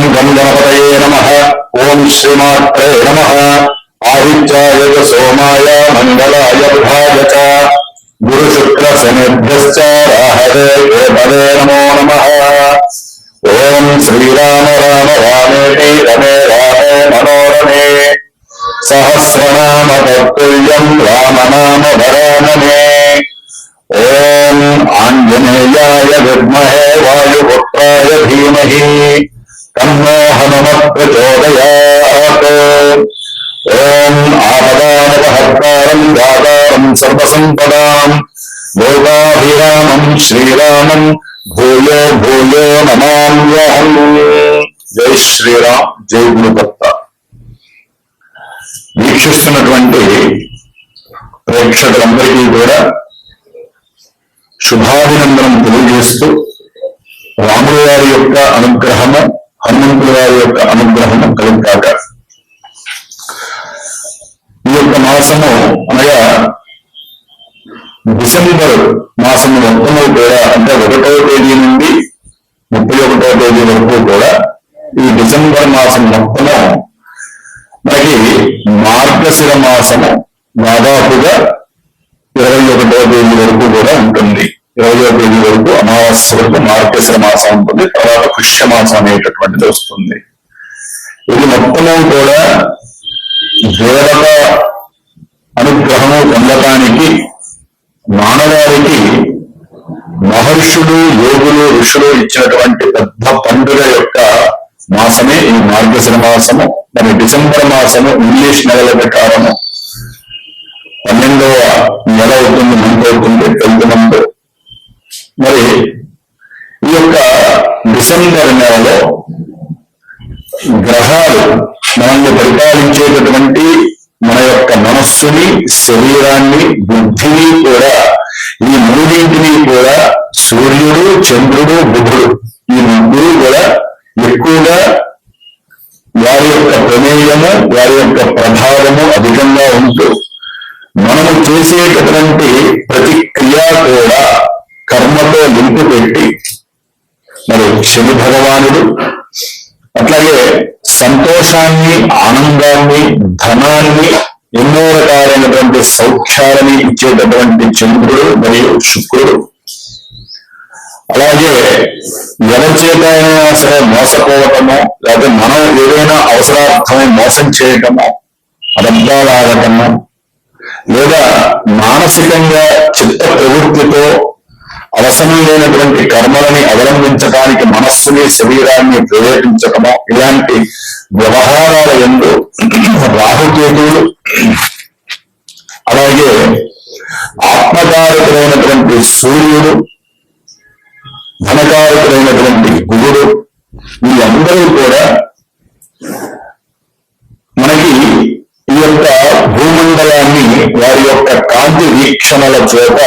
ఓం గం గణపతయే నమ ఓం శ్రీమాత్రే నమ ఆదిత్యాయ సోమాయ మంగళాయ బుధాయ చ గురు శుక్ర శనిభ్యశ్చ రాహవే కేతవే నమో నమ ఓం శ్రీరామ రామ రామేతి రమే రామే మనోరమే సహస్రనామ తత్తుల్యం రామనామ వరాననే ఓం ఆంజనేయాయ విద్మహే వాయుపుత్రాయ ధీమహి తన్నో హనుమత్ ప్రచోదయాత్ ఓం ఆపదానపహర్తారం దాతారం సర్వసంపదాం లోకాభిరామం శ్రీరామం భూయో భూయో నమామ్యహం జై శ్రీరామ్ జై గురుదత్త వీక్షిస్తున్నటువంటి ప్రేక్షకులందరికీ కూడా శుభాభినందనం తెలియజేస్తూ రాముల వారి యొక్క అనుగ్రహము హనుమంతుల వారి యొక్క అనుగ్రహము కలుగుతాక ఈ యొక్క మాసము అనగా డిసెంబర్ మాసము మొత్తము కూడా అంటే ఒకటో తేదీ నుండి ముప్పై ఒకటో తేదీ వరకు కూడా ఈ డిసెంబర్ మాసం మొత్తము మనకి మార్గశిర మాసము దాదాపుగా ఇరవై ఒకటో తేదీ వరకు కూడా ఉంటుంది. ఇరవయో తేదీ వరకు అమావాస్య వరకు మార్గశిర మాసం ఉంటుంది. తర్వాత పుష్య మాసం అనేటటువంటిది వస్తుంది. ఇది మొత్తము కూడా దేవత అనుగ్రహము పొందటానికి మానవాళికి మహర్షులు యోగులు ఋషులు ఇచ్చినటువంటి పెద్ద పండుగ యొక్క మాసమే ఈ మార్గశిర మాసము. మరి డిసెంబర్ మాసము ఇంగ్లీష్ నెలల ప్రకారము పన్నెండవ నెల అవుతుంది మంత్ అవుతుంది తెలుగు మంత్ మరి ఈ యొక్క డిసెంబర్ నెలలో గ్రహాలు మనల్ని పరిపాలించేటటువంటి మన యొక్క మనస్సుని శరీరాన్ని బుద్ధిని కూడా ఈ మూడింటిని కూడా సూర్యుడు చంద్రుడు బుధుడు ఈ ముగ్గురు కూడా ఎక్కువగా వారి యొక్క ప్రమేయము వారి యొక్క ప్రభావము అధికంగా ఉంటూ మనము చేసేటటువంటి ప్రతి క్రియ కూడా కర్మతో లింపు పెట్టి మరి శని భగవానుడు అట్లాగే సంతోషాన్ని ఆనందాన్ని ధనాన్ని ఎన్నో రకాలైనటువంటి సౌఖ్యాలని ఇచ్చేటటువంటి చంద్రుడు మరియు శుక్రుడు. అలాగే ఎవరిచేతైనా సరే మోసపోవటము లేకపోతే మనం ఏదైనా అవసరార్థమై మోసం చేయటము అబద్ధాలు ఆడటము లేదా మానసికంగా చిత్త ప్రవృత్తితో అవసరమైనటువంటి కర్మలని అవలంబించడానికి మనస్సుని శరీరాన్ని ప్రేరేపించటము ఇలాంటి వ్యవహారాల ఎందు రాహుకేతువులు అలాగే ఆత్మకారకులైనటువంటి సూర్యుడు ధనకారకులైనటువంటి గురుడు వీళ్ళందరూ కూడా మనకి ఈ యొక్క భూమండలాన్ని వారి యొక్క కాంతి వీక్షణల చేత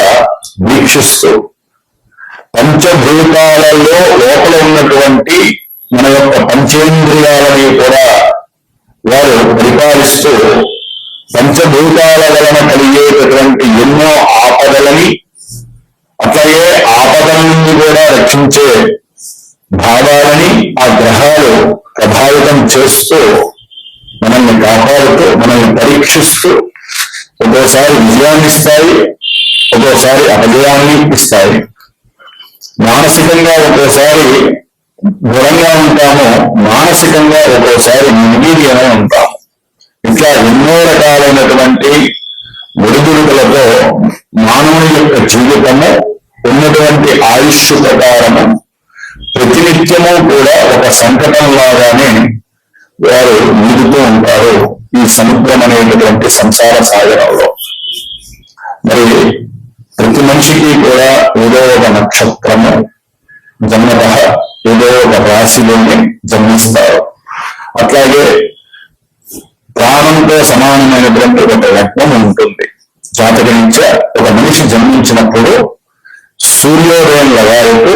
వీక్షిస్తూ పంచభూతాలలో లోపల ఉన్నటువంటి మన యొక్క పంచేంద్రియాలని కూడా వారు పరిపాలిస్తూ పంచభూతాల వలన కలిగేటటువంటి ఎన్నో ఆపదలని అట్లాగే ఆపదల నుండి కూడా రక్షించే భావాలని ఆ గ్రహాలు ప్రభావితం చేస్తూ మనల్ని కాపాడుతూ మనల్ని పరీక్షిస్తూ ఒక్కోసారి విజయాన్ని ఇస్తాయి ఒక్కోసారి అపజయాన్ని ఇస్తాయి మానసికంగా ఒక్కోసారి దృఢంగా ఉంటాము మానసికంగా ఒక్కోసారి నిర్వీర్యమై ఉంటాము. ఇట్లా ఎన్నో రకాలైనటువంటి ఒడిదుడుకులతో మానవుని యొక్క జీవితము ఉన్నటువంటి ఆయుష్ ప్రకారము ప్రతినిత్యము కూడా ఒక సంకటం లాగానే వారు ఈదుతూ ఉంటారు ఈ సముద్రం అనేటటువంటి సంసార సాగరంలో. మరి ప్రతి మనిషికి కూడా ఏదో ఒక నక్షత్రము జన్మత ఏదో ఒక రాశిలోనే జన్మిస్తారు. అట్లాగే ప్రాణంతో సమానమైనటువంటి ఒక లగ్నం ఉంటుంది. జాతకరీత్యా ఒక మనిషి జన్మించినప్పుడు సూర్యోదయం లగాయకు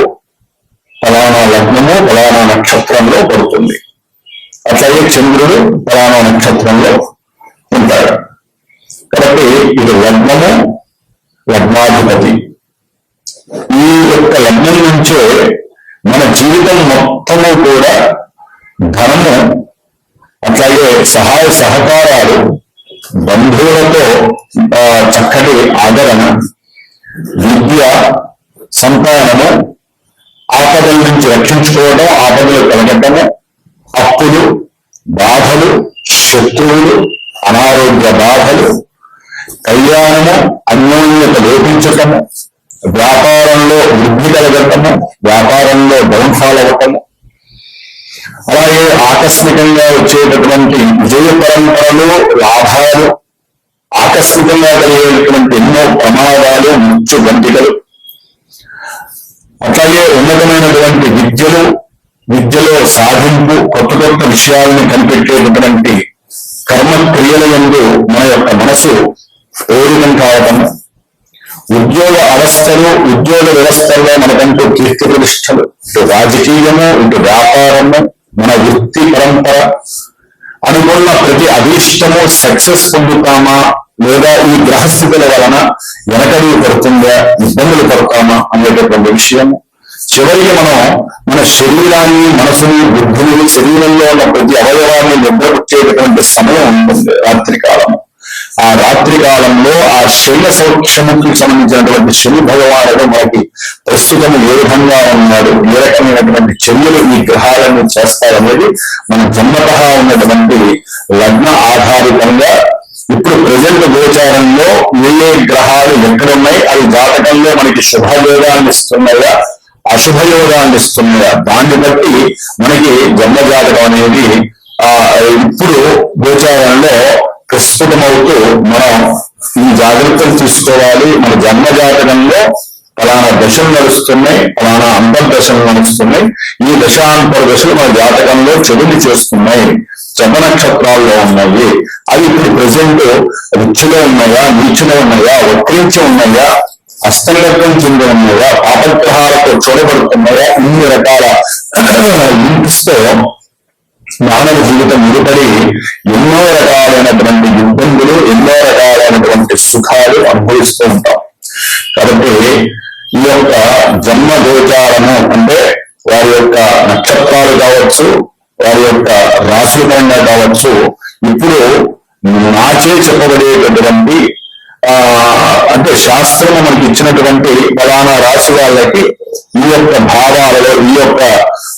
ఫలానా లగ్నము ఫలానా నక్షత్రంలో పడుతుంది. అట్లాగే చంద్రుడు ఫలానా నక్షత్రంలో ఉంటాడు. కాబట్టి ఇది లగ్నము లగ్నాధిపతి. ఈ యొక్క లగ్నం నుంచే మన జీవితం మొత్తము కూడా ధనము అట్లాగే సహాయ సహకారాలు బంధువులతో ఆ, చక్కటి ఆదరణ విద్య సంతానము ఆపదల నుంచి రక్షించుకోవడం ఆపదలు కలగటము అప్పులు బాధలు శత్రువులు అనారోగ్య బాధలు కళ్యాణము తగ్గించటము వ్యాపారంలో వృద్ధి కలగటము వ్యాపారంలో డౌన్ఫాల్ అవ్వటము. అలాగే ఆకస్మికంగా వచ్చేటటువంటి విజయ పరంపరలు లాభాలు ఆకస్మికంగా కలిగేటటువంటి ఎన్నో ప్రమాదాలు ముచ్చు గంటికలు అట్లాగే ఉన్నతమైనటువంటి విద్యలు విద్యలో సాధింపు కొత్త కొత్త విషయాలను కనిపెట్టేటటువంటి కర్మ క్రియల యందు మన యొక్క మనసు ప్రేరితం కావటం ఉద్యోగ అవస్థలు ఉద్యోగ వ్యవస్థల్లో మనకంటూ కీర్తి ప్రతిష్టలు ఇటు రాజకీయము ఇటు వ్యాపారము మన వృత్తి పరంపర. అనుకున్న ప్రతి అభీష్టము సక్సెస్ పొందుతామా? లేదా ఈ గ్రహస్థితుల వలన వెనకడి పడుతుందా? ఇబ్బందులు పడతామా? అనేటటువంటి విషయం చివరికి మనం మన శరీరాన్ని మనసుని బుద్ధిని శరీరంలో ఉన్న ప్రతి అవయవాన్ని నిద్రపుచ్చేటటువంటి సమయం ఉంటుంది రాత్రి కాలం ఆ రాత్రి కాలంలో ఆ శల్య సౌఖ్యముకి సంబంధించినటువంటి శని భగవానుడు మనకి ప్రస్తుతం ఏ విధంగా ఉన్నాడు ఏ రకమైనటువంటి చర్యలు ఈ గ్రహాలను చేస్తారనేది మన జన్మత ఉన్నటువంటి లగ్న ఆధారితంగా ఇప్పుడు ప్రజెంట్ గోచారంలో ఏ ఏ గ్రహాలు ఎక్కడున్నాయి అవి జాతకంలో మనకి శుభయోగాన్ని ఇస్తున్నాయా అశుభయోగాన్ని ఇస్తున్నాయా దాన్ని బట్టి మనకి జన్మ జాతకం అనేది ఆ ఇప్పుడు గోచారంలో ప్రస్తుతమవుతూ మనం ఈ జాగ్రత్తలు తీసుకోవాలి. మన జన్మ జాతకంలో ఫలానా దశలు నడుస్తున్నాయి ఫలానా అంతర్దశలు నడుస్తున్నాయి. ఈ దశాంతర దశలు మన జాతకంలో చెడుని చేస్తున్నాయి. జప నక్షత్రాల్లో ఉన్నాయి. అవి ఇప్పుడు ప్రజెంట్ రుచిలో ఉన్నాయా నీచులో ఉన్నాయా వక్రించి ఉన్నాయా అస్తగతం చెంది ఉన్నాయా పాపగ్రహాలతో చూడబడుతున్నాయా ఇన్ని రకాల లింక్స్ మానవ జీవితం ముడిపడి ఎన్నో రకాలైనటువంటి ఇబ్బందులు ఎన్నో రకాలైనటువంటి సుఖాలు అనుభవిస్తూ ఉంటాం. కాబట్టి ఈ యొక్క జన్మ గోచారము అంటే వారి యొక్క నక్షత్రాలు కావచ్చు వారి యొక్క రాశి పరంగా కావచ్చు ఇప్పుడు నాచే చెప్పబడేటటువంటి అంటే శాస్త్రం మనకి ఇచ్చినటువంటి ఫలానా రాశి వాళ్ళకి ఈ యొక్క భావాలలో ఈ యొక్క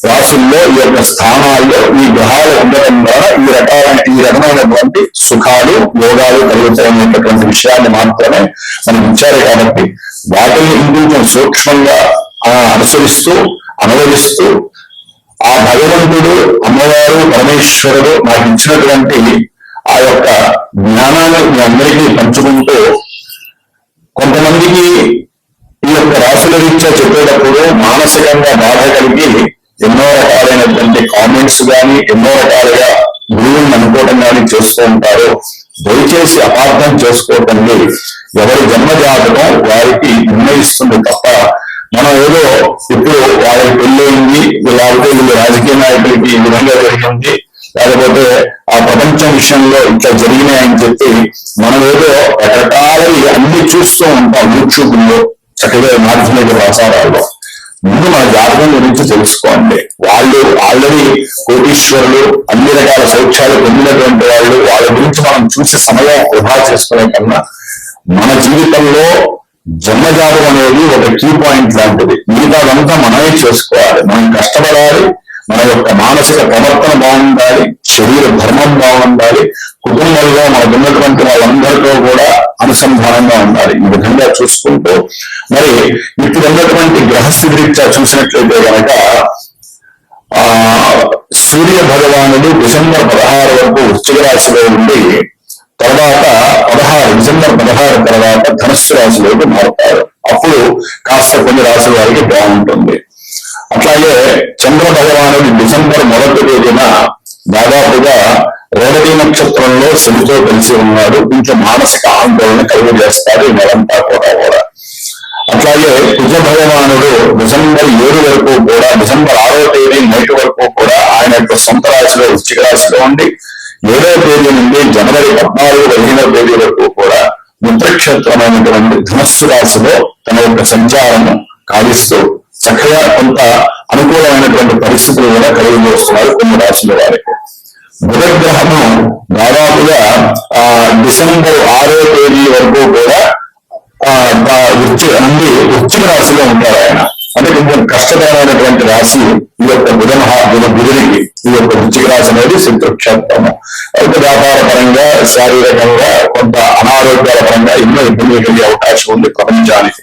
రాశుల్లో ఈ యొక్క స్థానాల్లో ఈ గ్రహాలు ఉండటం ద్వారా ఈ రకాలైన ఈ రకమైనటువంటి సుఖాలు యోగాలు కలుగుతాయనేటటువంటి విషయాన్ని మాత్రమే మనకి ఇచ్చారు కాబట్టి వాటిని ఇంకొంచెం సూక్ష్మంగా ఆ, అనుసరిస్తూ అనువదిస్తూ ఆ భగవంతుడు అమ్మవారు పరమేశ్వరుడు నాకు ఇచ్చినటువంటి ఆ యొక్క జ్ఞానాన్ని మీ అందరికీ పంచుకుంటూ కొంతమందికి ఈ యొక్క రాశుల రీత్యా చెప్పేటప్పుడు మానసికంగా బాధ కలిగి ఎన్నో రకాలైనటువంటి కామెంట్స్ కానీ ఎన్నో రకాలుగా గురువుని అనుకోవడం కానీ చేస్తూ ఉంటారు. దయచేసి అపార్థం చేసుకోకండి. ఎవరి జన్మ జాతకం వారికి నిర్ణయిస్తుంది తప్ప మనం ఏదో ఇప్పుడు వాళ్ళకి పెళ్ళయింది లేకపోతే వీళ్ళు రాజకీయ నాయకులకి ఈ విధంగా జరిగింది లేకపోతే ఆ ప్రపంచం విషయంలో ఇట్లా జరిగినాయని చెప్పి మనం ఏదో రకరకాలవి అన్ని చూస్తూ ఉంటాం యూట్యూబ్లో చక్కగా మాధ్యమిక ప్రసారాల్లో ముందు మన జాతకం గురించి తెలుసుకోండి. వాళ్ళు ఆల్రెడీ కోటీశ్వరులు అన్ని రకాల సౌఖ్యాలు పొందినటువంటి వాళ్ళు వాళ్ళ గురించి మనం చూసే సమయం వృధా చేసుకునే కన్నా మన జీవితంలో జన్మజాతం అనేది ఒక కీ పాయింట్ లాంటిది. మిగతాదంతా మనమే చేసుకోవాలి. మనం కష్టపడాలి మన యొక్క మానసిక ప్రవర్తన బాగుండాలి శరీర ధర్మం బాగుండాలి కుటుంబంలో మనకు ఉన్నటువంటి వాళ్ళందరితో కూడా అనుసంధానంగా ఉండాలి. ఈ విధంగా చూసుకుంటూ మరి ఇప్పుడు ఉన్నటువంటి గ్రహస్థితి రీత్యా చూసినట్లయితే కనుక ఆ సూర్య భగవానుడు డిసెంబర్ పదహారు వరకు వృశ్చిక రాశిలో ఉండి తర్వాత పదహారు డిసెంబర్ పదహారు తర్వాత ధనుస్సు రాశిలోకి మారుతారు. అప్పుడు కాస్త కొన్ని రాశుల వారికి బాగుంటుంది. అట్లాగే చంద్ర భగవానుడు డిసెంబర్ మొదటి తేదీన దాదాపుగా రేవతి నక్షత్రంలో శనితో కలిసి ఉన్నాడు. ఇంకా మానసిక ఆందోళన కలుగు చేస్తాడు ఈ నెలంతా కూడా కూడా. అట్లాగే కుజ భగవానుడు డిసెంబర్ ఏడు వరకు కూడా డిసెంబర్ ఆరో తేదీ నైట్ వరకు కూడా ఆయన యొక్క సొంత రాశిలో వృశ్చిక రాశిలో ఉండి ఏడో తేదీ నుండి జనవరి పద్నాలుగు పదిహేనవ తేదీ వరకు కూడా ముద్రక్షేత్రమైనటువంటి ధనస్సు రాశిలో తన యొక్క సంచారము కావిస్తూ చక్కగా కొంత అనుకూలమైనటువంటి పరిస్థితులు కూడా కలిగి వస్తున్నారు కొన్ని రాశుల వారికి. బుధగ్రహము దాదాపుగా ఆ డిసెంబర్ ఆరో తేదీ వరకు కూడా ఆ వృత్తి నుండి వృత్తిక రాశిలో ఉంటారు ఆయన. అంటే కొంచెం కష్టకరమైనటువంటి రాశి ఈ యొక్క బుధ మహాబుధ బుధుడికి ఈ యొక్క వృత్తిక రాశి అనేది శత్రుక్షేత్రము అయితే వ్యాపార పరంగా శారీరకంగా కొంత అనారోగ్యాల పరంగా ఎన్నో ఇబ్బందులు కలిగే అవకాశం ఉంది ప్రపంచానికి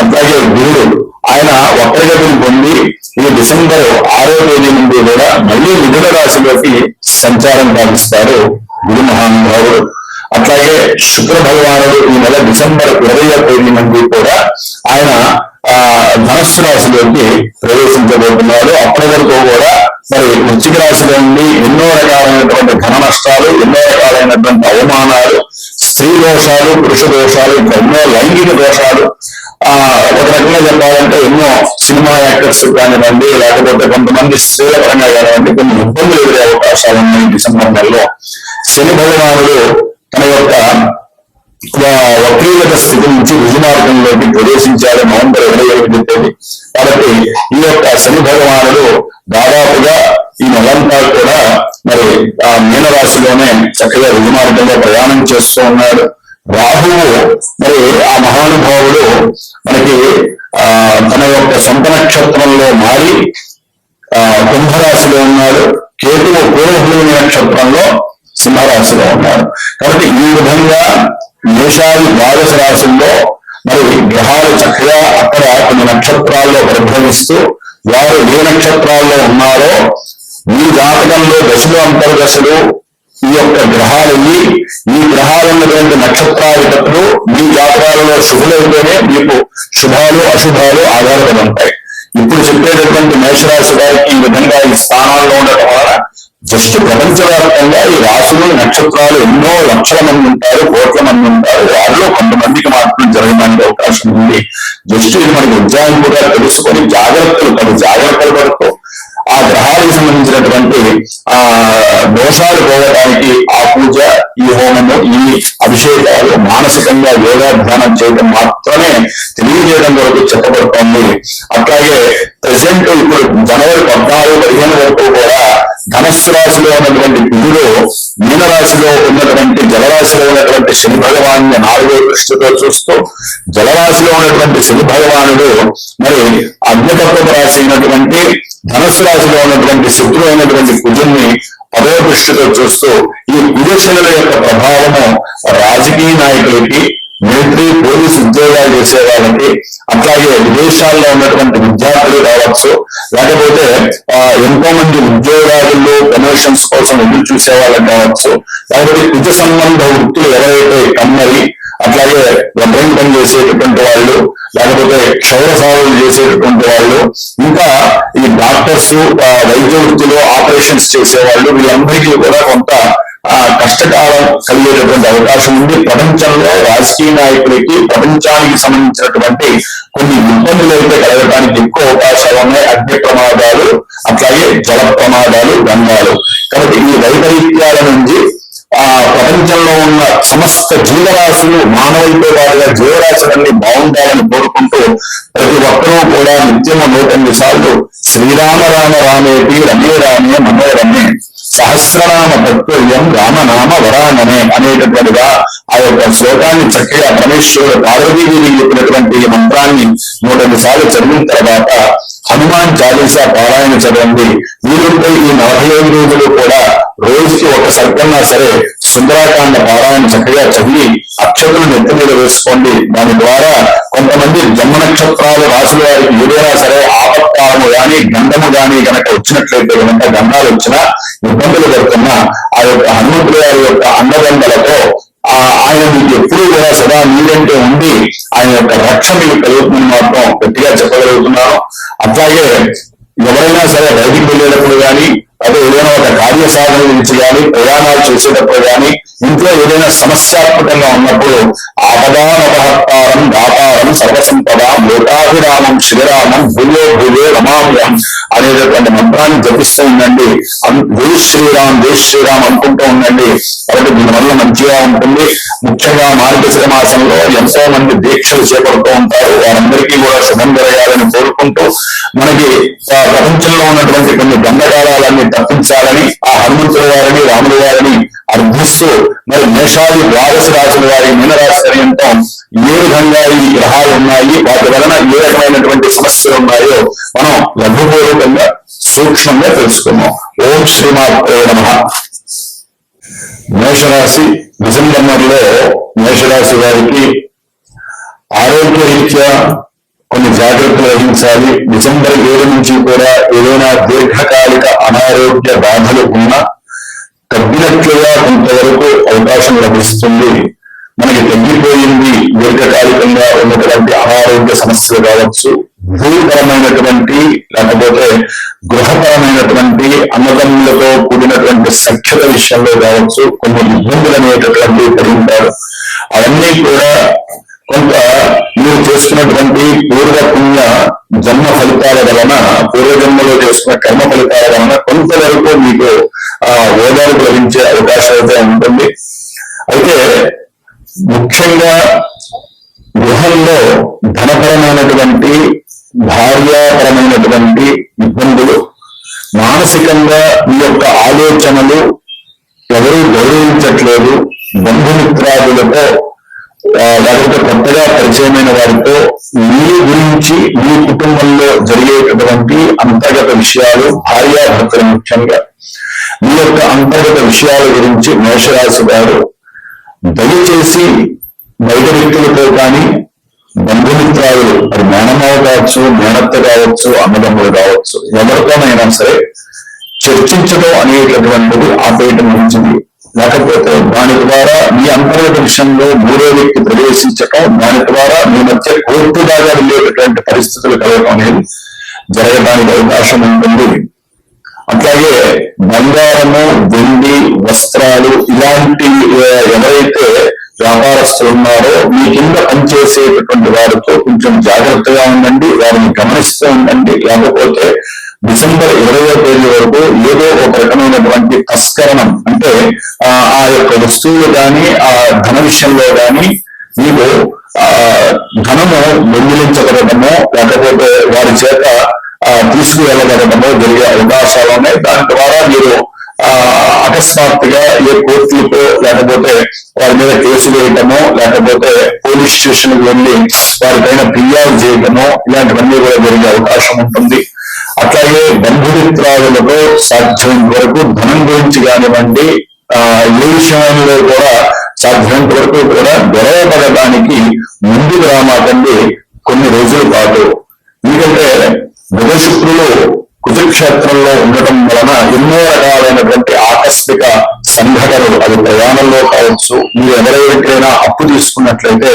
అట్లాగే గురుడు ఆయన వక్రగతిని పొంది ఈ డిసెంబర్ ఆరో తేదీ నుండి కూడా మళ్ళీ మిథున రాశిలోకి సంచారం పాటిస్తారు గురు మహానుభావుడు. అట్లాగే శుక్ర భగవానుడు ఈ నెల డిసెంబర్ ఇరవై తేదీ నుండి కూడా ఆయన ఆ ధనస్సు రాశిలోకి ప్రవేశించబోతున్నాడు అప్పటి వరకు కూడా మరి వృశ్చిక రాశిలో ఉండి ఎన్నో రకాలైనటువంటి ధన నష్టాలు ఎన్నో రకాలైనటువంటి అవమానాలు స్త్రీ దోషాలు పురుష దోషాలు ఎన్నో లైంగిక దోషాలు ఒక రకంగా చెప్పాలంటే ఎన్నో సినిమా యాక్టర్స్ కానివ్వండి లేకపోతే కొంతమంది స్త్రీల పరంగా కానివ్వండి కొన్ని ఇబ్బందులు ఎదురే అవకాశాలు ఉన్నాయి డిసెంబర్ నెలలో శని భగవానుడు తన యొక్క వక్రీగత స్థితి నుంచి రుజుమార్గంలోకి ప్రవేశించాడు నవంబర్ ఇరవై ఒకటి తేదీ. కాబట్టి ఈ యొక్క శని భగవానుడు దాదాపుగా ఈ నెలంతా కూడా మరి ఆ మీనరాశిలోనే చక్కగా రుజుమార్గంలో ప్రయాణం చేస్తూ ఉన్నాడు. రాహువు మరి ఆ మహానుభావుడు మనకి ఆ తన యొక్క సొంత నక్షత్రంలో మారి ఆ కుంభరాశిలో ఉన్నాడు. కేతువు పూర్వభూమి నక్షత్రంలో సింహరాశిలో ఉన్నాడు. కాబట్టి ఈ విధంగా మేషాది ద్వాదశ రాశుల్లో మరి గ్రహాలు చక్కగా అక్కడ కొన్ని నక్షత్రాల్లో పరిభ్రమిస్తూ వారు ఏ నక్షత్రాల్లో ఉన్నారో ఈ జాతకంలో దశలు అంతర్దశలు ఈ యొక్క గ్రహాలయ్యి ఈ గ్రహాలు ఉన్నటువంటి నక్షత్రాధిపతులు మీ జాతకాలలో శుభులైతేనే మీకు శుభాలు అశుభాలు ఆధారపడి ఉంటాయి. ఇప్పుడు చెప్పేటటువంటి మేషరాశి వారికి ఈ విధంగా ఈ స్థానాల్లో ఉండటం వలన జస్ట్ ప్రపంచవ్యాప్తంగా ఈ రాశులు నక్షత్రాలు ఎన్నో లక్షల మంది ఉంటారు కోట్ల మంది ఉంటారు. వారిలో కొంతమందికి మాత్రం జరగడానికి అవకాశం ఉంది. జస్ట్ ఇది మనకి ఉజ్జాయింపుగా తెలుసుకొని జాగ్రత్తలు పది జాగ్రత్తలు పడుతూ ఆ గ్రహాలకు సంబంధించినటువంటి ఆ దోషాలు పోవడానికి ఆ పూజ ఈ హోమము ఈ అభిషేకాలు మానసికంగా యోగాధ్యానం చేయడం మాత్రమే తెలియజేయడం వరకు చెప్పబడుతోంది. అట్లాగే ప్రజెంట్ ఇప్పుడు జనవరి పద్నాలుగు పదిహేను వరకు కూడా ధనస్సు రాశిలో ఉన్నటువంటి బుధుడు మీనరాశిలో ఉన్నటువంటి జలరాశిలో ఉన్నటువంటి శని భగవాన్ని నాలుగో దృష్టితో చూస్తూ జలరాశిలో ఉన్నటువంటి శని భగవానుడు మరి అగ్నితత్వ రాశి అయినటువంటి ధనస్సు రాశిలో ఉన్నటువంటి శత్రువు అయినటువంటి కుజుల్ని పదో దృష్టితో చూస్తూ ఈ కుజశనుల యొక్క ప్రభావము రాజకీయ నాయకులకి మిలిటరీ పోలీసు ఉద్యోగాలు చేసే వాళ్ళకి అట్లాగే విదేశాల్లో ఉన్నటువంటి విద్యార్థులు కావచ్చు లేకపోతే ఆ, ఎంతో మంది ఉద్యోగాలలో ప్రమోషన్స్ కోసం ఎదురు చూసే వాళ్ళకి కావచ్చు. లేకపోతే కుజ సంబంధ వృత్తులు ఎవరైతే కమ్మరి అట్లాగే వడ్రం పని చేసేటటువంటి వాళ్ళు లేకపోతే క్షౌర సాగులు చేసేటటువంటి వాళ్ళు ఇంకా ఈ డాక్టర్స్ ఆ, వైద్య వృత్తిలో ఆపరేషన్స్ చేసేవాళ్ళు వీళ్ళందరికీ కూడా కొంత ఆ కష్టకాలం కలిగేటటువంటి అవకాశం ఉంది. ప్రపంచంలో రాజకీయ నాయకులకి ప్రపంచానికి సంబంధించినటువంటి కొన్ని ఇబ్బందులు అయితే కలగడానికి ఎక్కువ అవకాశాలు ఉన్నాయి. అగ్ని ప్రమాదాలు అట్లాగే జల ప్రమాదాలు గంగాలు. కాబట్టి ఈ వైపరీత్యాల నుంచి ఆ ప్రపంచంలో ఉన్న సమస్త జీవరాశులు మానవులతో పాటుగా జీవరాశులన్నీ బాగుండాలని కోరుకుంటూ ప్రతి ఒక్కరూ కూడా నిత్యము నూట ఎనిమిది సార్లు శ్రీరామ రామ రామేటి రమే రామే మనోరమే సహస్రనామ తత్వయం రామనామ వరాననే అనేటటువంటిగా ఆ యొక్క శ్లోకాన్ని చక్కగా పరమేశ్వరుడు పార్వతీదేవి చెప్పినటువంటి మంత్రాన్ని నూట సార్లు చదివిన తర్వాత హనుమాన్ చాలీసా పారాయణ చదవండి. వీలుంటే ఈ నలభై ఐదు రోజులు కూడా రోజుకి ఒక సర్కన్నా సరే సుందరాకాండ పారాయణ చక్కగా చదివి అక్షతులు నెత్తి మీద వేసుకోండి. దాని ద్వారా కొంతమంది జన్మ నక్షత్రాలు రాసుల వారికి ఏదైనా సరే ఆపత్కాలము గాని గంధము గాని గనక వచ్చినట్లయితే కనుక గంధాలు వచ్చినా ఇబ్బందులు పడుతున్నా ఆ యొక్క హనుమంతుల గారి యొక్క అండదండలతో ఆ ఆయన మీకు ఎప్పుడూ కూడా సదా మీరంటే ఉండి ఆయన యొక్క రక్ష మీకు కలుగుతుందని మాత్రం గట్టిగా చెప్పగలుగుతున్నాను. అట్లాగే ఎవరైనా సరే బయటికి వెళ్ళేటప్పుడు కానీ అదే ఏదైనా ఒక కార్య సాధన గురించి కానీ ప్రయాణాలు చేసేటప్పుడు కానీ ఇంట్లో ఏదైనా సమస్యాత్మకంగా ఉన్నప్పుడు ఆపదానపహత్తారం దాతారం సర్వసంపద లోకాభిరామం శ్రీరామం భూయో భూయో రమాభ్యం అనేటటువంటి మంత్రాన్ని జపిస్తూ ఉండండి. జై శ్రీరామ్ జై శ్రీరామ్ అనుకుంటూ ఉండండి. కాబట్టి దీనివల్ల మంచిగా ఉంటుంది. ముఖ్యంగా మార్గశిర మాసంలో ఎంతో మంది దీక్షలు చేపడుతూ ఉంటారు. వారందరికీ కూడా శుభం జరగాలని కోరుకుంటూ మనకి ప్రపంచంలో ఉన్నటువంటి కొన్ని గంధకారాలన్నీ తప్పించాలని ఆ హనుమంతుల వారిని రాముల వారిని అర్థిస్తూ మరి మేషాది ద్వాదశ రాశుల వారి మీనరాశి పర్యంతం ఏ విధంగా ఈ గ్రహాలు ఉన్నాయి వాటి వలన ఏ రకమైనటువంటి సమస్యలు ఉన్నాయో మనం లఘుపూర్వకంగా సూక్ష్మంగా తెలుసుకున్నాం ఓం శ్రీమాత్రే నమ. మేషరాశి డిసెంబర్ నెలలో మేషరాశి వారికి ఆరోగ్య రీత్యా కొన్ని జాగ్రత్తలు వహించాలి. డిసెంబర్ ఏడు నుంచి కూడా ఏదైనా దీర్ఘకాలిక అనారోగ్య బాధలు ఉన్నా తగ్గినట్లుగా కొంతవరకు అవకాశం లభిస్తుంది. మనకి తగ్గిపోయింది దీర్ఘకాలికంగా ఉన్నటువంటి అనారోగ్య సమస్యలు కావచ్చు. భూపరమైనటువంటి లేకపోతే గృహపరమైనటువంటి అన్నదమ్ములతో కూడినటువంటి సఖ్యత విషయంలో కావచ్చు కొన్ని ఇబ్బందులు అనేటటువంటి పడి ఉంటారు. అవన్నీ కూడా కొంత మీరు చేసుకున్నటువంటి పూర్వ పుణ్య జన్మ ఫలితాల వలన పూర్వజన్మలో చేసుకున్న కర్మ ఫలితాల వలన కొంతవరకు మీకు ఆ ఓదార్పు లభించే అవకాశం అయితే ఉంటుంది. అయితే ముఖ్యంగా గృహంలో ధనపరమైనటువంటి భార్యాపరమైనటువంటి ఇబ్బందులు మానసికంగా మీ యొక్క ఆలోచనలు ఎవరూ గౌరవించట్లేదు. బంధుమిత్రాదులతో వారితో లేకపోతే కొత్తగా పరిచయమైన వారితో మీ గురించి మీ కుటుంబంలో జరిగేటటువంటి అంతర్గత విషయాలు భార్యాభర్తలు ముఖ్యంగా మీ యొక్క అంతర్గత విషయాల గురించి మేషరాశి వారు దయచేసి బయట వ్యక్తులతో కానీ బంధుమిత్రాలు అది మేనమావ కావచ్చు మేనత్త కావచ్చు అన్నదమ్ములు కావచ్చు ఎవరితోనైనా సరే చర్చించడం అనేటటువంటిది ఆపేయటం మంచిది. లేకపోతే దాని ద్వారా మీ అంతర్గత విషయంలో మూడో వ్యక్తి ప్రవేశించటం దాని ద్వారా మీ మధ్య కోర్టు దాకా వెళ్ళేటటువంటి పరిస్థితులు కలగడం అనేది జరగడానికి అవకాశం ఉంటుంది. అట్లాగే బంగారము వెండి వస్త్రాలు ఇలాంటి ఎవరైతే వ్యాపారస్తులు ఉన్నారో మీ కింద పనిచేసేటటువంటి వారితో కొంచెం జాగ్రత్తగా ఉండండి వారిని గమనిస్తూ ఉండండి. లేకపోతే డిసెంబర్ ఇరవై తేదీ వరకు ఏదో ఒక రకమైనటువంటి తస్కరణం అంటే ఆ ఆ యొక్క వస్తువులు కానీ ఆ ధన విషయంలో కానీ మీకు ఆ ధనము దొంగిలించబడటమో లేకపోతే వారి చేత ఆ జరిగే అవకాశాలు ఉన్నాయి. దాని ద్వారా మీరు ఆ అకస్మాత్తుగా ఏ కోర్టులతో లేకపోతే వారి మీద కేసు వేయటమో లేకపోతే పోలీస్ స్టేషన్కి వెళ్ళి వారిపైన ఫిర్యాదు చేయటమో ఇలాంటివన్నీ కూడా జరిగే అవకాశం ఉంటుంది. అట్లాగే బంధుమిత్రాదులతో సాధ్యం వరకు ధనం గురించి కానివ్వండి ఆ ఏ విషయంలో కూడా సాధ్యం వరకు కూడా గొడవ పడడానికి ముందుకు రామాకండి కొన్ని రోజుల పాటు. ఎందుకంటే బుధశుక్రులు కుతుక్షేత్రంలో కుజక్షేత్రంలో ఉండటం వలన ఎన్నో రకాలైనటువంటి ఆకస్మిక సంఘటనలు అది ప్రయాణంలో కావచ్చు మీరు ఎవరెవరికైనా అప్పు తీసుకున్నట్లయితే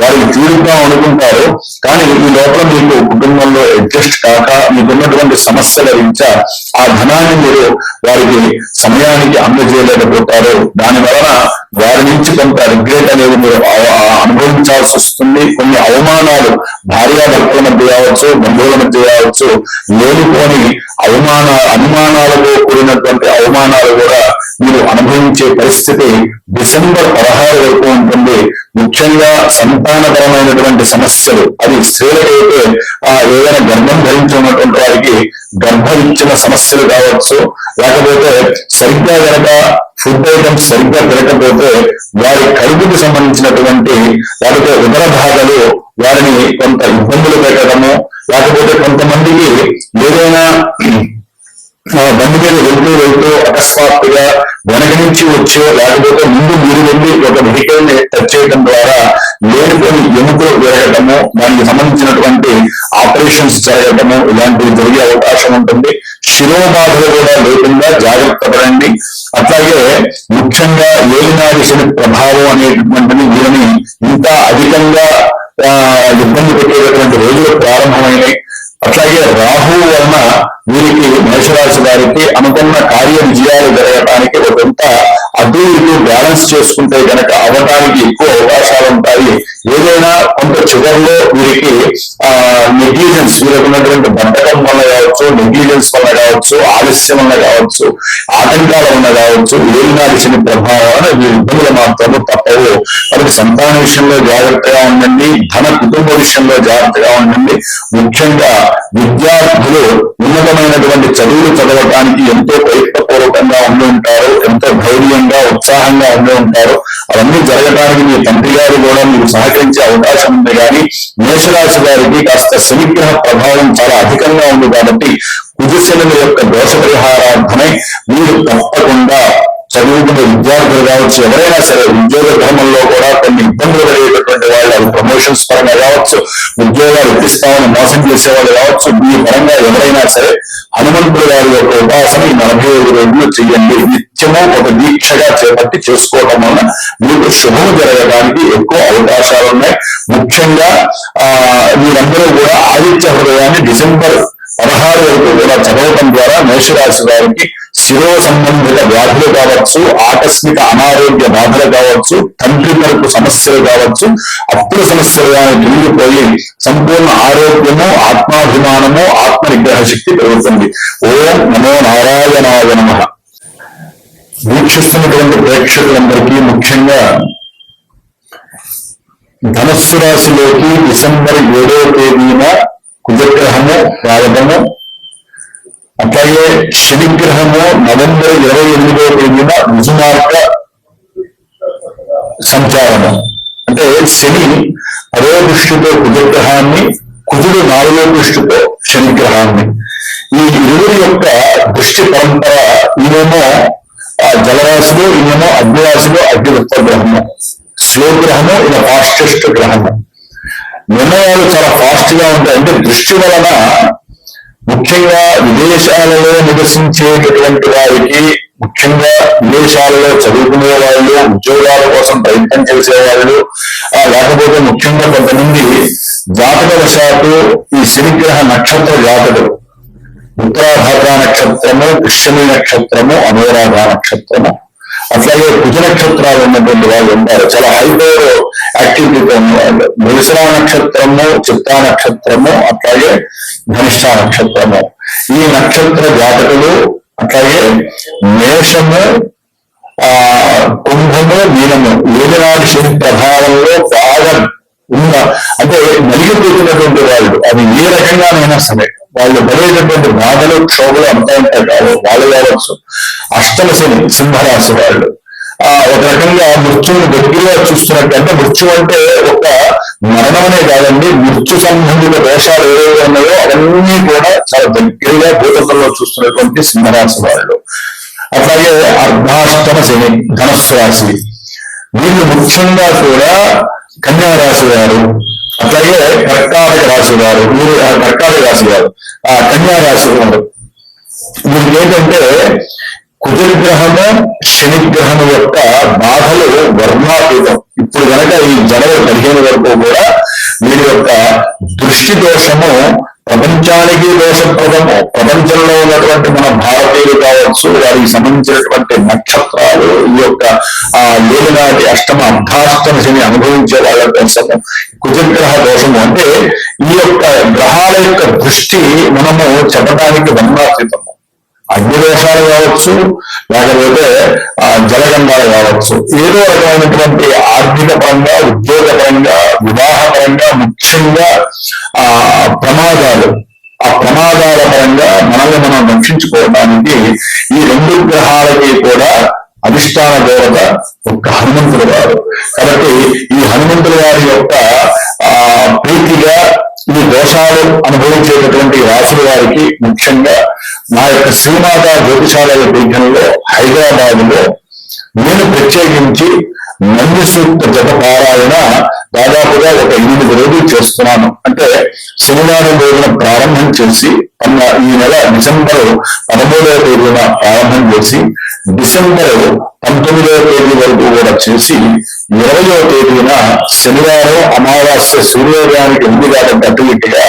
వారికి తీరుద్దాం అనుకుంటారు. కానీ ఈ లోపల మీకు కుటుంబంలో అడ్జస్ట్ కాక మీకున్నటువంటి సమస్యల రీత్యా ఆ ధనాన్ని మీరు వారికి సమయానికి అందజేయలేకపోతారు. దాని వలన వారి నుంచి కొంత రిగ్రెట్ అనేది మీరు అనుభవించాల్సి వస్తుంది. కొన్ని అవమానాలు భార్యాభర్తల మధ్య కావచ్చు బంధువుల మధ్య కావచ్చు లేనిపోని అవమాన అనుమానాలతో కూడినటువంటి అవమానాలు కూడా మీరు అనుభవించే పరిస్థితి డిసెంబర్ పదహారు వరకు ఉంటుంది. ముఖ్యంగా సంతానపరమైనటువంటి సమస్యలు అది స్త్రీలకైతే ఆ ఏదైనా గర్భం ధరించున్నటువంటి వారికి గర్భ ఇచ్చిన సమస్యలు కావచ్చు. లేకపోతే సరిగ్గా గనక ఫుడ్ ఐటమ్స్ సరిగ్గా తినకపోతే వారి కడుపుకి సంబంధించినటువంటి లేకపోతే ఉదర భాగాలు వారిని కొంత ఇబ్బందులు పెట్టడము లేకపోతే కొంతమందికి ఏదైనా బండి మీద వెళ్తూ వెళ్తూ అకస్మాత్తుగా వెనక నుంచి వచ్చో లేకపోతే ముందు మీరు వెళ్ళి ఒక వెహికల్ని టచ్ చేయడం ద్వారా లేనిపోని ఎముకలు విరగటము దానికి సంబంధించినటువంటి ఆపరేషన్స్ జరగటము ఇలాంటివి జరిగే అవకాశం ఉంటుంది. శిరోబాధలు కూడా లేకుండా జాగ్రత్త పడండి. అట్లాగే ముఖ్యంగా ఏలినాడి శని ప్రభావం అనేటువంటిది వీరిని ఇంకా అధికంగా ఇబ్బంది పెట్టేటటువంటి రోజులు ప్రారంభమైనాయి. అట్లాగే రాహు వలన వీరికి మేషరాశి వారికి అనుకున్న కార్య విజయాలు జరగటానికి ఒకంత అటు ఇటు బ్యాలెన్స్ చేసుకుంటే గనక అవ్వటానికి ఎక్కువ అవకాశాలు ఉంటాయి. ఏదైనా కొంత చివరిలో వీరికి ఆ నెగ్లిజెన్స్ వీరికి ఉన్నటువంటి బద్ధకం వల్ల కావచ్చు నెగ్లిజెన్స్ వల్ల కావచ్చు ఆలస్యం వల్ల కావచ్చు ఆటంకాల వల్ల కావచ్చు ఏలినాటి శని ప్రభావాన్ని వీరి ఇబ్బందులు మాత్రము తప్పవు. కాబట్టి సంతాన విషయంలో జాగ్రత్తగా ఉండండి ధన కుటుంబ విషయంలో జాగ్రత్తగా ఉండండి. ముఖ్యంగా విద్యార్థులు ఉన్నత ఉన్నతమైనటువంటి చదువులు చదవటానికి ఎంతో ప్రయత్నపూర్వకంగా ఉండి ఉంటారు ఎంతో ధైర్యంగా ఉత్సాహంగా ఉండి ఉంటారు. అవన్నీ జరగడానికి మీ తండ్రి గారు కూడా మీకు సహకరించే అవకాశం ఉంది. కానీ మేషరాశి గారికి కాస్త శనిగ్రహ ప్రభావం చాలా అధికంగా ఉంది కాబట్టి కుజశనుల యొక్క దోష పరిహారార్థమై మీరు తప్పకుండా చదువుకునే విద్యార్థులు కావచ్చు ఎవరైనా సరే ఉద్యోగ ధర్మంలో కూడా కొన్ని ఇబ్బందులు పడేటటువంటి వాళ్ళు ప్రమోషన్స్ పరంగా కావచ్చు ఉద్యోగాలు ఇప్పిస్తామని మోసం చేసేవాళ్ళు కావచ్చు మీ పరంగా ఎవరైనా సరే హనుమంతుడు గారి యొక్క ఉపాసన ఈ నలభై ఐదు రోజులు చెయ్యండి. నిత్యము ఒక దీక్షగా చేపట్టి చేసుకోవడం వలన మీకు శుభం జరగడానికి ఎక్కువ అవకాశాలు ఉన్నాయి ముఖ్యంగా ఆ మీరందరూ కూడా ఆదిత్య హృదయాన్ని డిసెంబర్ పదహారు వరకు కూడా చదవటం ద్వారా మేషరాశి వారికి శిరో సంబంధిత వ్యాధులు కావచ్చు ఆకస్మిక అనారోగ్య బాధలు కావచ్చు తండ్రి తరపు సమస్యలు కావచ్చు అప్పుల సమస్యలు కానీ తిరిగిపోయి సంపూర్ణ ఆరోగ్యము ఆత్మాభిమానము ఆత్మ నిగ్రహ శక్తి పెరుగుతుంది. ఓం నమో నారాయణాయ నమ. వీక్షిస్తున్నటువంటి ప్రేక్షకులందరికీ ముఖ్యంగా ధనస్సు రాశిలోకి డిసెంబర్ ఏడో తేదీన కుజగ్రహము రావడము అట్లాగే శనిగ్రహము నవంబర్ ఇరవై ఎనిమిదో తేదీన రుజుమార్గ సంచారము. అంటే శని పదో దృష్టితో కుజగ్రహాన్ని కుజుడు నాలుగో దృష్టితో శనిగ్రహాన్ని. ఈ ఇరువురి యొక్క దృష్టి పరంపర ఈయనేమో జలరాశిలో ఈయనేమో అగ్నిరాశిలో అగ్నివృత్త గ్రహము. స్లో గ్రహము ఈయన ఫాస్టెస్ట్ గ్రహము. నిర్ణయాలు చాలా ఫాస్ట్గా ఉంటాయి. అంటే దృష్టి వలన ముఖ్యంగా విదేశాలలో నివసించేటటువంటి వారికి ముఖ్యంగా విదేశాలలో చదువుకునే వాళ్ళు ఉద్యోగాల కోసం ప్రయత్నం చేసే వాళ్ళు ఆ, లేకపోతే ముఖ్యంగా కొంతమంది జాతక వశాత్తు ఈ శనిగ్రహ నక్షత్ర జాతకులు. ఉత్తరాభాద్ర నక్షత్రము పుష్యమి నక్షత్రము అనురాధ నక్షత్రము. అట్లాగే కుజ నక్షత్రాలు ఉన్నటువంటి వాళ్ళు ఉంటారు. చాలా హైపర్ యాక్టివిటీతో మృగశిర నక్షత్రము చిత్తా నక్షత్రము అట్లాగే ధనిష్ట నక్షత్రము. ఈ నక్షత్ర జాతకులు అట్లాగే మేషము ఆ కుంభము మీనము. ఏలినాటి శని ప్రభావంలో బాగా ఉన్న అంటే నలిగిపోతున్నటువంటి వాళ్ళు. అది ఏ రకంగానైనా సరే. వాళ్ళు పడేటటువంటి బాధలు క్షోభలు అంతా ఉంటాయి. కాదు వాళ్ళు కావచ్చు. అష్టమ శని సింహరాశి వాళ్ళు. ఒక రకంగా మృత్యువుని దగ్గరగా చూస్తున్నట్టు అంటే మృత్యు అంటే ఒక మరణమనే కాదండి మృత్యు సంబంధిత దోషాలు ఏవైతే ఉన్నాయో అవన్నీ కూడా చాలా దగ్గరగా భూతంలో చూస్తున్నటువంటి సింహరాశి వాళ్ళు అట్లాగే అర్ధాష్టమ శని ధనస్సు రాశి వీళ్ళు ముఖ్యంగా కూడా కన్యా రాశి వారు అట్లాగే కర్కాటక రాశి వారు వీరు కర్కాటక రాశి వారు ఆ కన్యా రాశి వారు. వీళ్ళు ఏంటంటే కుజగ్రహము శనిగ్రహము యొక్క బాధలు వర్ణాతీతం. ఇప్పుడు కనుక ఈ జనవరి పదిహేను వరకు కూడా వీడి యొక్క దృష్టి దోషము ప్రపంచానికి దోషప్రదము. ప్రపంచంలో ఉన్నటువంటి మన భారతీయులు కావచ్చు వారికి సంబంధించినటువంటి నక్షత్రాలు ఈ యొక్క ఆ ఏలినాటి అష్టమ అర్ధాష్టమ శని అనుభవించే వాళ్ళ కోసము కుజగ్రహ దోషము. అంటే ఈ యొక్క గ్రహాల యొక్క దృష్టి మనము చెప్పడానికి వర్ణాతీతము. అగ్ని దోషాలు కావచ్చు లేకపోతే ఆ జలగంధాలు కావచ్చు. ఏదో రకమైనటువంటి ఆర్థిక పరంగా ఉద్యోగ పరంగా వివాహ పరంగా ముఖ్యంగా ఆ ప్రమాదాలు. ఆ ప్రమాదాల పరంగా మనల్ని మనం రక్షించుకోవడానికి ఈ రెండు గ్రహాలకి కూడా అధిష్టాన దేవత ఒక హనుమంతుడు గారు. కాబట్టి ఈ హనుమంతుడు గారి యొక్క ఆ ప్రీతిగా ఈ దోషాలు అనుభవించేటటువంటి రాశుల వారికి ముఖ్యంగా నా యొక్క శ్రీమాత జ్యోతిషాలయ పీఠంలో హైదరాబాద్లో నేను ప్రత్యేకించి నంది సూక్త జప పారాయణ దాదాపుగా ఒక ఎనిమిది రోజులు చేస్తున్నాను. అంటే శనివారం రోజున ప్రారంభం చేసి ఈ నెల డిసెంబర్ పదమూడవ తేదీన ప్రారంభం చేసి డిసెంబర్ పంతొమ్మిదవ తేదీ వరకు కూడా చేసి ఇరవయో తేదీన శనివారం అమావాస్య సూర్యోదయానికి ఎనిమిది కాబట్టి అటు ఇటుగా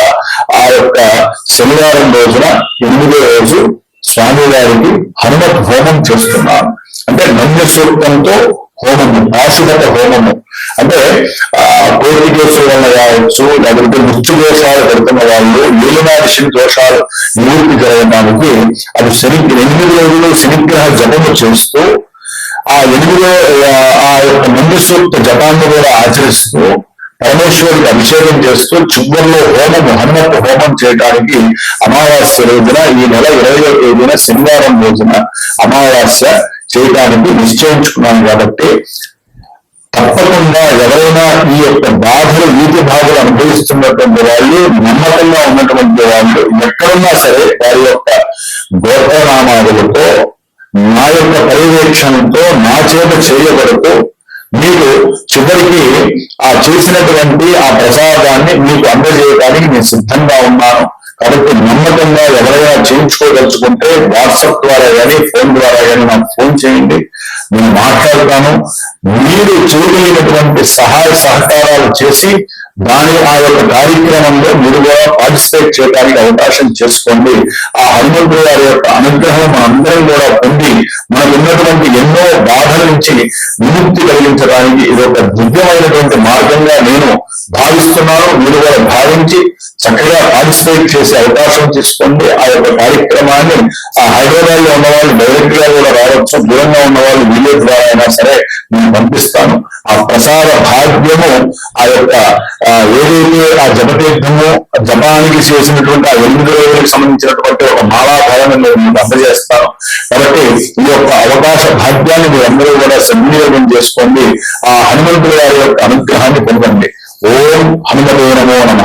ఆ యొక్క శనివారం రోజున ఎనిమిదో రోజు స్వామి వారికి హనుమత్ హోమం చేస్తున్నాను అంటే నమ్య సూక్తంతో హోమము పాశుపత హోమము. అంటే ఆ కోటి కేసుల కావచ్చు లేకపోతే మృత్యు దోషాలు పెడుతున్న వాళ్ళు ఏలినాది దోషాలు నివృత్తి జరగడానికి అది శని ఎనిమిది రోజులు శనిగ్రహ జపము చేస్తూ ఆ ఎనిమిదో ఆ యొక్క మంది సూక్త జపాన్ని కూడా ఆచరిస్తూ పరమేశ్వరుడికి అభిషేకం చేస్తూ చివరిలో హోమము హనుమత్ హోమం చేయడానికి అమావాస్య రోజున ఈ నెల ఇరవై తేదీన శనివారం రోజున అమావాస్య చేయడానికి నిశ్చయించుకున్నాను కాబట్టి తప్పకుండా ఎవరైనా ఈ యొక్క బాధలు వీటి బాధలు అనుభవిస్తున్నటువంటి వాళ్ళు నమ్మకంగా ఉన్నటువంటి వాళ్ళు ఎక్కడున్నా సరే వారి యొక్క గోత్రనామాదులతో నా యొక్క పర్యవేక్షణతో నా చేత చేయబడుతూ మీరు చివరికి ఆ చేసినటువంటి ఆ ప్రసాదాన్ని మీకు అందజేయడానికి నేను సిద్ధంగా ఉన్నాను. కాబట్టి నమ్మకంగా ఎవరైనా చేయించుకోదలుచుకుంటే వాట్సాప్ ద్వారా కానీ ఫోన్ ద్వారా కానీ నాకు ఫోన్ చేయండి. నేను మాట్లాడతాను మీరు చేయగలిగినటువంటి సహాయ సహకారాలు చేసి దాని ఆ యొక్క కార్యక్రమంలో మీరు కూడా పార్టిసిపేట్ చేయడానికి అవకాశం చేసుకోండి. ఆ హనుమంతుడు గారి యొక్క అనుగ్రహం మనందరం కూడా పొంది మనకు ఉన్నటువంటి ఎన్నో బాధల నుంచి విముక్తి కలిగించడానికి ఇది ఒక దివ్యమైనటువంటి మార్గంగా నేను భావిస్తున్నాను. మీరు కూడా భావించి చక్కగా పార్టిసిపేట్ చేసే అవకాశం తీసుకోండి ఆ యొక్క కార్యక్రమాన్ని ఆ హైదరాబాద్లో ఉన్న వాళ్ళు డైరెక్ట్గా కూడా రావచ్చు. దూరంగా ఉన్న వాళ్ళు వీడియో ద్వారా అయినా సరే నేను పంపిస్తాను. ఆ ప్రసాద భాగ్యము ఆ యొక్క ఏదైతే ఆ జపతీర్థము జపానికి చేసినటువంటి ఆ ఎనిమిది రోజులకు సంబంధించినటువంటి ఒక మాలాఫలాన్ని నేను మీకు అందజేస్తాను. కాబట్టి ఈ యొక్క అవకాశ భాగ్యాన్ని మీరు అందరూ కూడా సద్వినియోగం చేసుకోండి. ఆ హనుమంతుడి గారి యొక్క అనుగ్రహాన్ని పొందండి. ఓం హనుమతే నమో నమ.